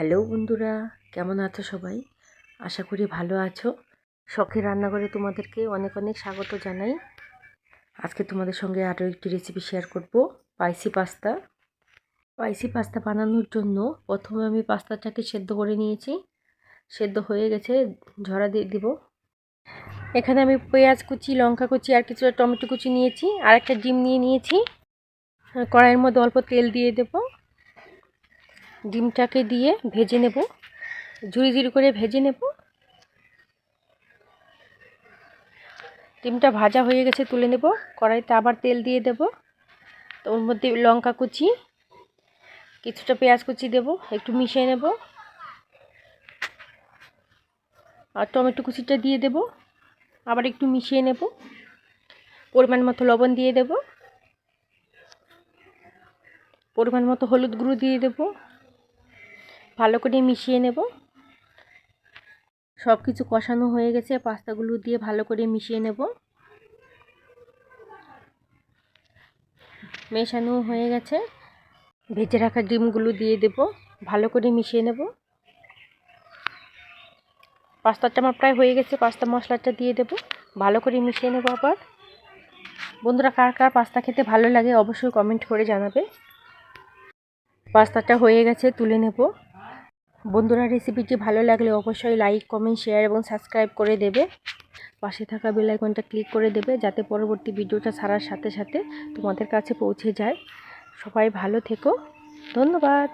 Hello বন্ধুরা, কেমন আছো সবাই? আশা করি ভালো আছো। শখের রান্নাঘরে তোমাদেরকে অনেক অনেক স্বাগত জানাই। আজকে তোমাদের সঙ্গে আরও একটি রেসিপি শেয়ার করব স্পাইসি পাস্তা স্পাইসি পাস্তা বানানোর জন্য প্রথমে আমি পাস্তাটাকে সেদ্ধ করে নিয়েছি। সেদ্ধ হয়ে গেছে, ঝরা দিয়ে দিব। এখানে আমি পেঁয়াজ কুচি, লঙ্কা কুচি আর কিছুটা টমেটো কুচি নিয়েছি। আর একটা ডিম নিয়ে নিয়েছি। কড়াইয়ের মধ্যে অল্প তেল দিয়ে দেবো। ডিমটাকে দিয়ে ভেজে নেব। ঝুড়ি ঝুড়ি করে ভেজে নেব। ডিমটা ভাজা হয়ে গেছে তুলে নেব। কড়াইতে আবার তেল দিয়ে দেব। তো ওর মধ্যে লঙ্কা কুচি, কিছুটা পেঁয়াজ কুচি দেব, একটু মিশিয়ে নেব। আর টমেটো কুচিটা দিয়ে দেব। আবার একটু মিশিয়ে নেব। পরিমাণ মতো লবণ দিয়ে দেব। পরিমাণ মতো হলুদ গুঁড়ো দিয়ে দেবো। ভালো করে মিশিয়ে নেব। সব কিছু কষানো হয়ে গেছে, পাস্তাগুলো দিয়ে ভালো করে মিশিয়ে নেব। মেশানো হয়ে গেছে। ভেজে রাখা ডিমগুলো দিয়ে দেব, ভালো করে মিশিয়ে নেব। পাস্তাটা আমার প্রায় হয়ে গেছে, পাস্তা মশলাটা দিয়ে দেব, ভালো করে মিশিয়ে নেব আবার। বন্ধুরা, কার কার পাস্তা খেতে ভালো লাগে অবশ্যই কমেন্ট করে জানাবে। পাস্তাটা হয়ে গেছে, তুলে নেব। বন্ধুরা রেসিপিটি ভালো লাগলে অবশ্যই লাইক কমেন্ট শেয়ার এবং সাবস্ক্রাইব করে দেবে। পাশে থাকা বেলাইকনটা ক্লিক করে দেবে যাতে পরবর্তী ভিডিওটা ছাড়ার সাথে সাথে তোমাদের কাছে পৌঁছে যায়। সবাই ভালো থেকো। ধন্যবাদ।